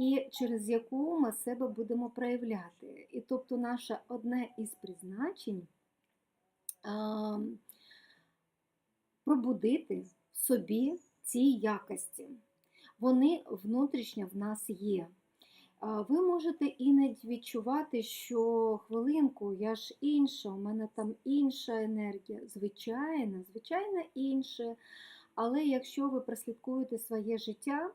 і через яку ми себе будемо проявляти. І тобто, наше одне із призначень пробудити собі ці якості. Вони внутрішньо в нас є. Ви можете іноді відчувати, що хвилинку, я ж інша, у мене там інша енергія. Звичайно, звичайно, інше. Але якщо ви прослідкуєте своє життя,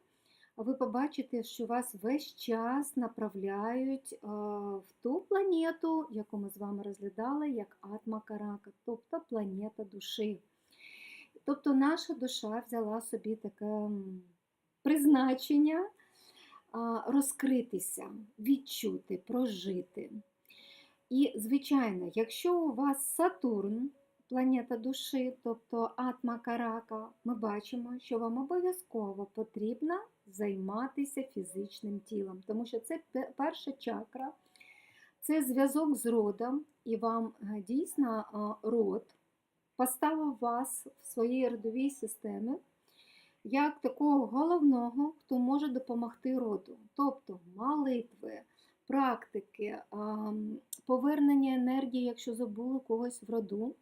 ви побачите, що вас весь час направляють е, в ту планету, яку ми з вами розглядали, як Атма Карака, тобто планета душі. Тобто наша душа взяла собі таке призначення розкритися, відчути, прожити. І, звичайно, якщо у вас Сатурн, планета душі, тобто Атма Карака, ми бачимо, що вам обов'язково потрібно займатися фізичним тілом, тому що це перша чакра, це зв'язок з родом, і вам е, дійсно род поставив вас в своїй родовій системі як такого головного, хто може допомогти роду. Тобто молитви, практики, повернення енергії, якщо забули когось в роду.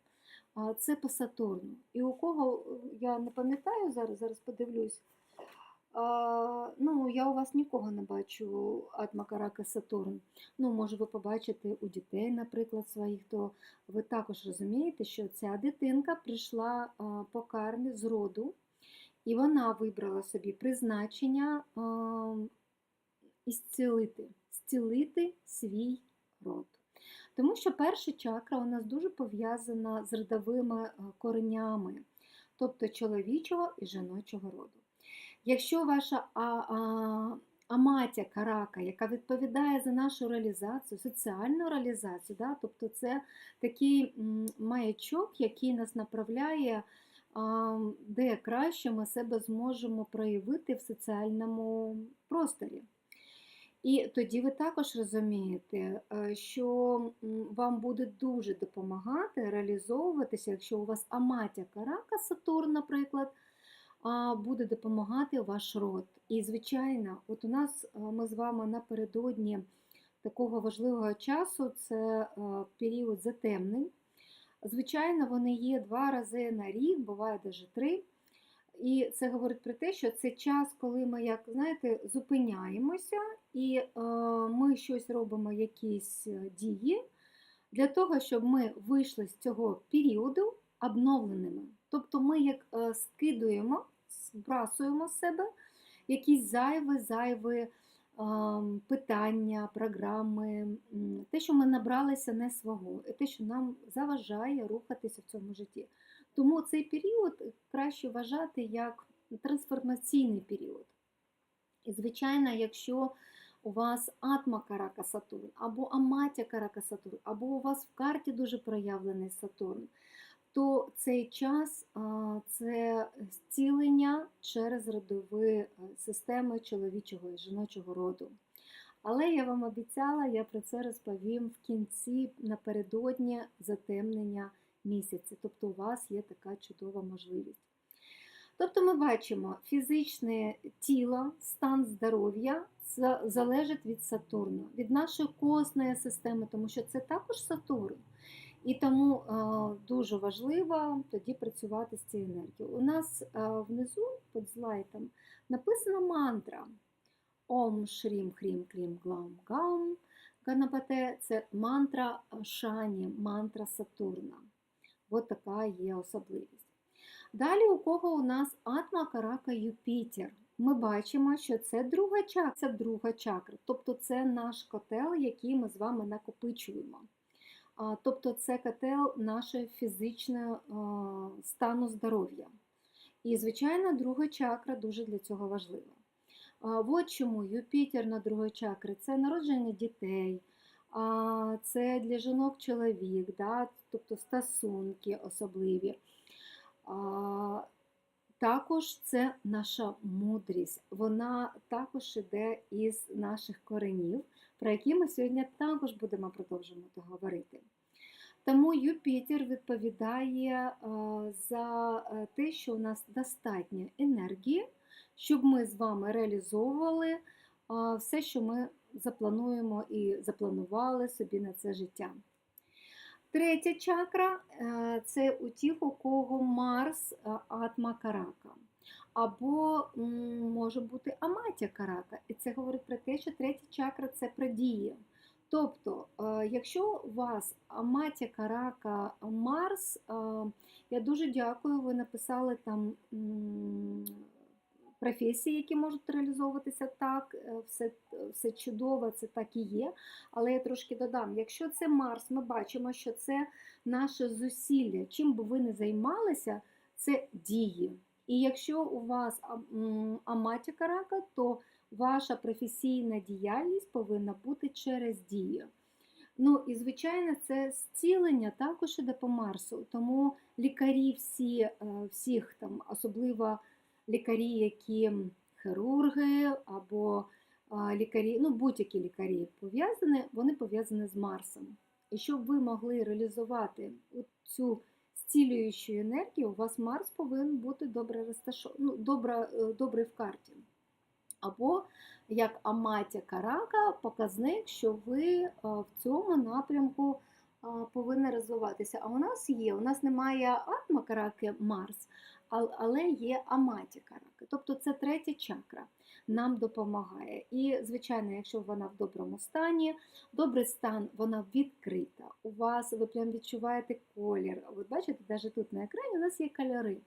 Це по Сатурну. І у кого, е, я не пам'ятаю зараз, зараз подивлюсь. Ну, я у вас нікого не бачу Атмакарака Сатурн. Ну, може, ви побачите у дітей, наприклад, своїх, то ви також розумієте, що ця дитинка прийшла по кармі з роду, і вона вибрала собі призначення ісцілити, зцілити свій род. Тому що перша чакра у нас дуже пов'язана з родовими е, коренями, тобто чоловічого і жіночого роду. Якщо ваша а, а, аматя карака, яка відповідає за нашу реалізацію, соціальну реалізацію, да, тобто це такий маячок, який нас направляє, а, де краще ми себе зможемо проявити в соціальному просторі. І тоді ви також розумієте, е, що вам буде дуже допомагати реалізовуватися, якщо у вас аматя карака Сатурн, наприклад, буде допомагати ваш род. І, звичайно, от у нас е, ми з вами напередодні такого важливого часу це е, період затемнень. Звичайно, вони є два рази на рік, буває навіть три. І це говорить про те, що це час, коли ми, як знаєте, зупиняємося і е, ми щось робимо, якісь е, дії для того, щоб ми вийшли з цього періоду обновленими. Тобто ми як е, скидуємо, збрасуємо з себе якісь зайві, зайві питання, програми, те, що ми набралися не свого, і те, що нам заважає рухатися в цьому житті. Тому цей період краще вважати як трансформаційний період. І, звичайно, якщо у вас атма карака Сатурн, або аматя карака Сатурн, або у вас в карті дуже проявлений Сатурн, то цей час це зцілення через родові е, системи чоловічого і жіночого роду. Але я вам обіцяла, я про це розповім в кінці напередодні затемнення місяці. Тобто у вас є така чудова можливість. Тобто ми бачимо, фізичне тіло, стан здоров'я залежить від Сатурну, від нашої костної системи, тому що це також Сатурн. І тому е, дуже важливо тоді працювати з цією енергією. У нас е, внизу під слайдом написана мантра Ом Шрім Хрім Клім Глам Гам Ганапате це мантра Шані, мантра Сатурна. От така є особливість. Далі, у кого у нас атма карака Юпітер. Ми бачимо, що це друга чакра, це друга чакра, тобто це наш котел, який ми з вами накопичуємо. Тобто це котел нашого фізичного стану здоров'я. І, звичайно, друга чакра дуже для цього важлива. От чому Юпітер на другій чакрі це народження дітей, це для жінок чоловік, да? тобто стосунки особливі. Також це наша мудрість, вона також іде із наших коренів, про які ми сьогодні також будемо продовжувати говорити. Тому Юпітер відповідає за е, те, що у нас достатньо енергії, щоб ми з вами реалізовували все, що ми заплануємо і запланували собі на це життя. Третя чакра е, це у тих, у кого Марс е, Атма Карака. Або може бути Аматя Карака. І це говорить про те, що третя чакра це про дії. Тобто, е, якщо у вас Аматя Карака Марс, я дуже дякую, ви написали там професії, які можуть реалізовуватися так, е, все, все чудово, це так і є. Але я трошки додам, якщо це Марс, ми бачимо, що це наше зусилля. Чим би ви не займалися, це дії. І якщо у вас а- м, аматі карака, то ваша професійна діяльність повинна бути через дію. Ну і звичайно, це зцілення також іде по Марсу. Тому лікарі всі, е, всіх там, особливо лікарі, які хірурги або лікарі, ну будь-які лікарі пов'язані, вони пов'язані з Марсом. І щоб ви могли реалізувати цю зцілюючу енергію, у вас Марс повинен бути добре розташований, ну, добре, е, добрий в карті. Або як Аматя Карака, показник, що ви в цьому напрямку повинні розвиватися. А у нас є, у нас немає Атма Караки Марс, але є Аматі Караки. Тобто це третя чакра нам допомагає. І, звичайно, якщо вона в доброму стані, добрий стан, вона відкрита. У вас ви прям відчуваєте колір. Ви бачите, навіть тут на екрані у нас є кольори.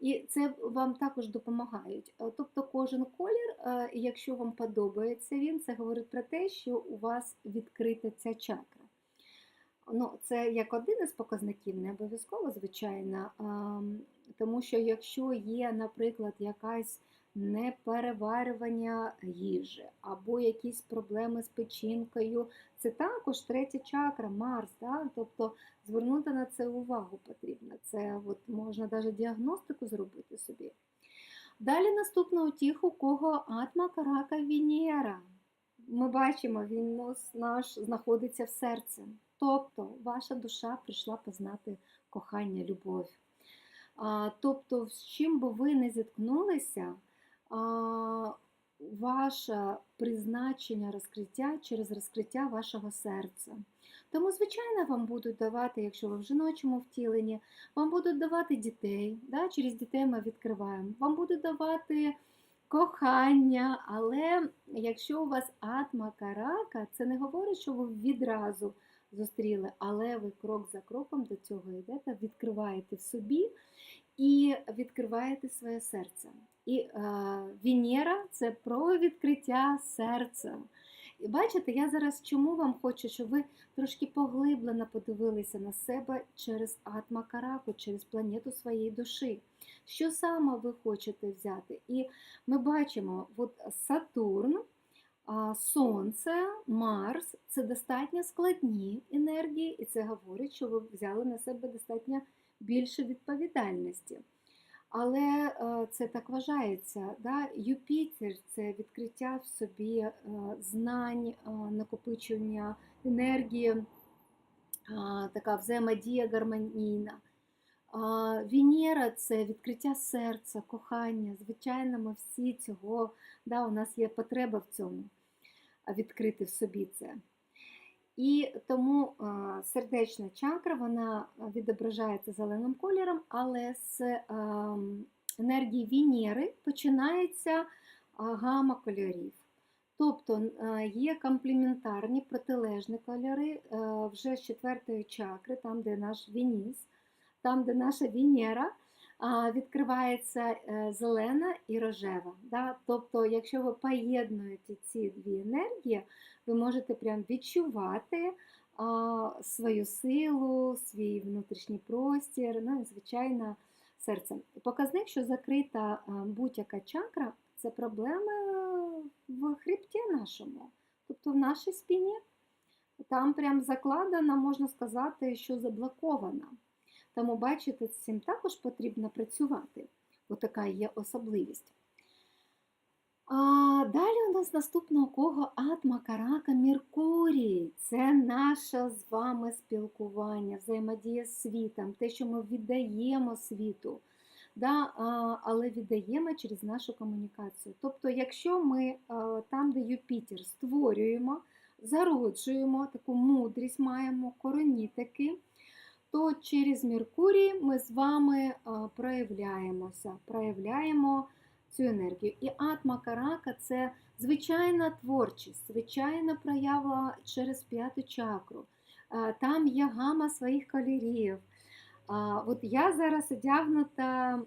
І це вам також допомагають. Е, Тобто кожен колір, е, якщо вам подобається він, це говорить про те, що у вас відкрита ця чакра. Ну, це як один із показників, не обов'язково, звичайно. Тому що якщо є, наприклад, якась непереварювання їжі або якісь проблеми з печінкою, це також третя чакра, Марс. Да? Тобто звернути на це увагу потрібно. Це от можна навіть діагностику зробити собі. Далі наступно у тих, у кого атма карака Венера. Ми бачимо, він наш знаходиться в серці. Тобто ваша душа прийшла познати кохання, любов. Тобто, з чим би ви не зіткнулися, ваше призначення розкриття через розкриття вашого серця. Тому, звичайно, вам будуть давати, якщо ви в жіночому втіленні, вам будуть давати дітей. Да? Через дітей ми відкриваємо. Вам будуть давати кохання, але якщо у вас атма карака, це не говорить, що ви відразу зустріли, але ви крок за кроком до цього йдете, відкриваєте в собі і відкриваєте своє серце. І е, Венера це про відкриття серця. І бачите, я зараз чому вам хочу, щоб ви трошки поглиблено подивилися на себе через атма караку, через планету своєї душі. Що саме ви хочете взяти? І ми бачимо, от Сатурн, Сонце, Марс це достатньо складні енергії, і це говорить, що ви взяли на себе достатньо більше відповідальності. Але е, це так вважається. Да? Юпітер це відкриття в собі е, знань, е, накопичення енергії, така взаємодія гармонійна. Венера це відкриття серця, кохання. Звичайно, ми всі цього, да, у нас є потреба в цьому відкрити в собі це. І тому сердечна чакра вона відображається зеленим кольором, але з енергії Венери починається гама кольорів. Тобто є комплементарні протилежні кольори вже з четвертої чакри, там, де наш Веніс там, де наша Венера, відкривається е, зелена і рожева. Да? Тобто, якщо ви поєднуєте ці дві енергії, ви можете прям відчувати свою силу, свій внутрішній простір, ну і, звичайно, серцем. Показник, що закрита будь-яка чакра, це проблеми в хребті нашому, тобто в нашій спині. Там прям закладена, можна сказати, що заблокована. Тому, бачите, з цим також потрібно працювати. Отака є особливість. А далі у нас наступного кого Атма Карака Меркурій. Це наше з вами спілкування, взаємодія з світом, те, що ми віддаємо світу. да, але віддаємо через нашу комунікацію. Тобто, якщо ми е, там, де Юпітер, створюємо, зароджуємо, таку мудрість маємо, корені таки, то через Меркурій ми з вами е, проявляємося, проявляємо цю енергію. І атма карака це звичайна творчість, звичайна проява через п'яту чакру. Е, Там є гама своїх кольорів. От я зараз одягнута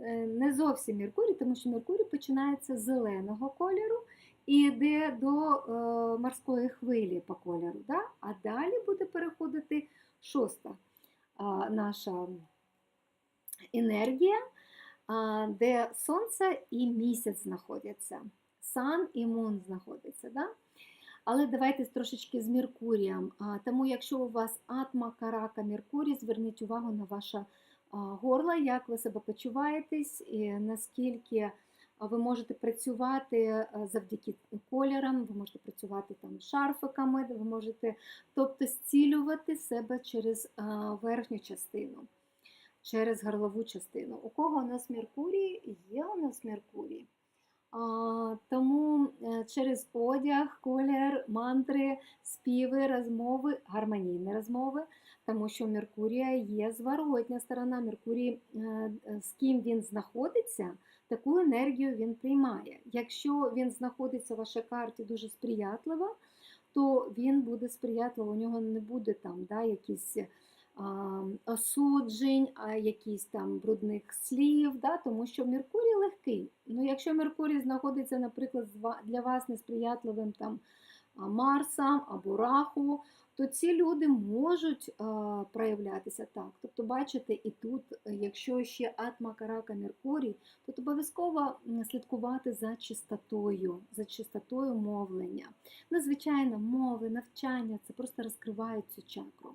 е, не зовсім Меркурій, тому що Меркурій починається з зеленого кольору і йде до е, морської хвилі по кольору. Да? А далі буде переходити шоста наша енергія, де сонце і місяць знаходяться. Сан і мун знаходяться. Да? Але давайте трошечки з Меркурієм. Тому, якщо у вас атма, карака, Меркурій, зверніть увагу на ваше горло, як ви себе почуваєтесь, і наскільки ви можете працювати завдяки кольорам, ви можете працювати там шарфиками, ви можете тобто зцілювати себе через верхню частину, через горлову частину. У кого у нас Меркурій? Є у нас Меркурій. Тому е, через одяг, колір, мантри, співи, розмови, гармонійні розмови, тому що Меркурія є зворотня сторона. Меркурій, е, е, з ким він знаходиться, таку енергію він приймає. Якщо він знаходиться в вашій карті дуже сприятливо, то він буде сприятливо, у нього не буде там да, якісь осуджень, а якісь там брудних слів, да, тому що Меркурій легкий. Ну, якщо Меркурій знаходиться, наприклад, для вас несприятливим там Марсом або Раху, то ці люди можуть проявлятися так. Тобто, бачите, і тут, е, якщо ще атма карака Меркурій, то обов'язково слідкувати за чистотою, за чистотою мовлення. Ну, звичайно, мови, навчання це просто розкривають цю чакру.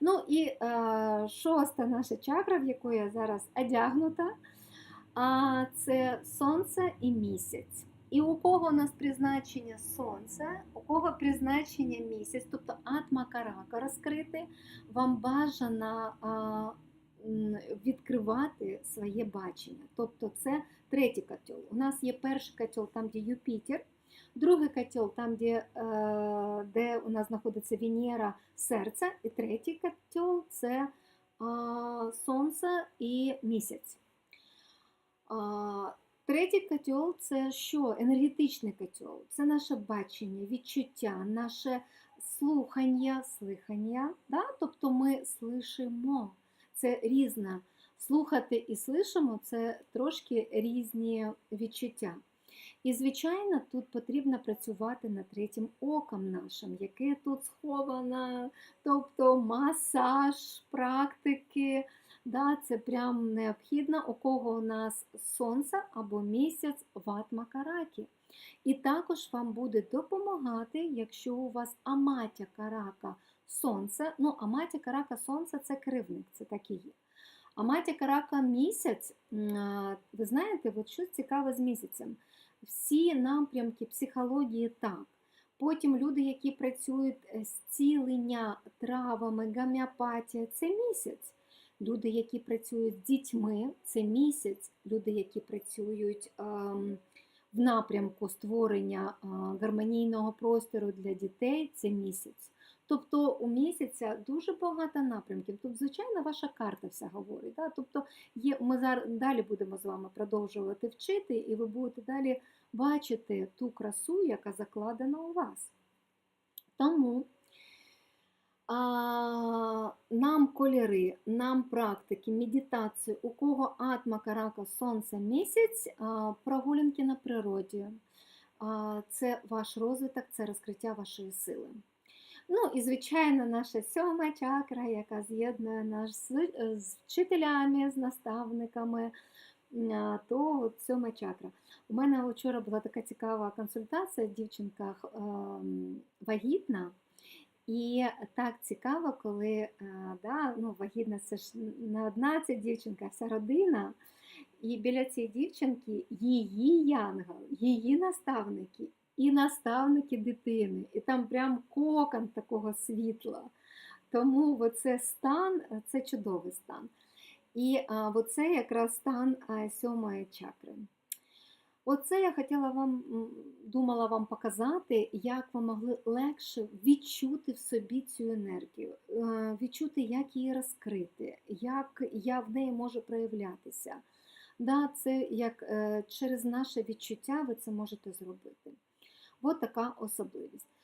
Ну і е, шоста наша чакра, в яку я зараз одягнута, а, це сонце і місяць. І у кого у нас призначення сонце, у кого призначення місяць, тобто атма карака розкрити, вам бажано відкривати своє бачення. Тобто це третій котел. У нас є перший котел, там де Юпітер, другий котел, там де, е, де у нас знаходиться Венера, серце, і третій котел це сонце і місяць. Третій котел це що? Енергетичний котел. Це наше бачення, відчуття, наше слухання, слихання. Да? Тобто ми слышимо. Це різне. Слухати і слышимо це трошки різні відчуття. І, звичайно, тут потрібно працювати над третім оком нашим, яке тут сховано, тобто масаж, практики. Да, це прям необхідно, у кого у нас сонце або місяць в атмакаракі. І також вам буде допомагати, якщо у вас аматя карака сонце. Ну, аматя карака сонце це кривник, це так і є. Аматя карака місяць, ви знаєте, от щось цікаве з місяцем. Всі напрямки психології так. Потім люди, які працюють е, зцілення травами, гомеопатія це місяць. Люди, які працюють з дітьми, це місяць. Люди, які працюють ем, в напрямку створення гармонійного простору для дітей, це місяць. Тобто у місяця дуже багато напрямків. Тобто, звичайно, ваша карта вся говорить. Да? Тобто є, ми зараз далі будемо з вами продовжувати вчити, і ви будете далі бачити ту красу, яка закладена у вас. Тому нам кольори, нам практики, медитацію, у кого атма, карака, сонце, місяць, прогулянки на природі. Це ваш розвиток, це розкриття вашої сили. Ну і, звичайно, наша сьома чакра, яка з'єднує нас з, з вчителями, з наставниками, то от сьома чакра. У мене вчора була така цікава консультація, дівчинка ем, вагітна. І так цікаво, коли е, да, ну, вагітна це ж не одна ця дівчинка, а вся родина. І біля цієї дівчинки її янгол, її наставники і наставники дитини. І там прям кокон такого світла. Тому це стан, це чудовий стан. І оце якраз стан сьомої чакри. Оце я хотіла вам, думала вам показати, як ви могли легше відчути в собі цю енергію, е, відчути, як її розкрити, як я в неї можу проявлятися. Да, це як е, через наше відчуття ви це можете зробити. От така особливість.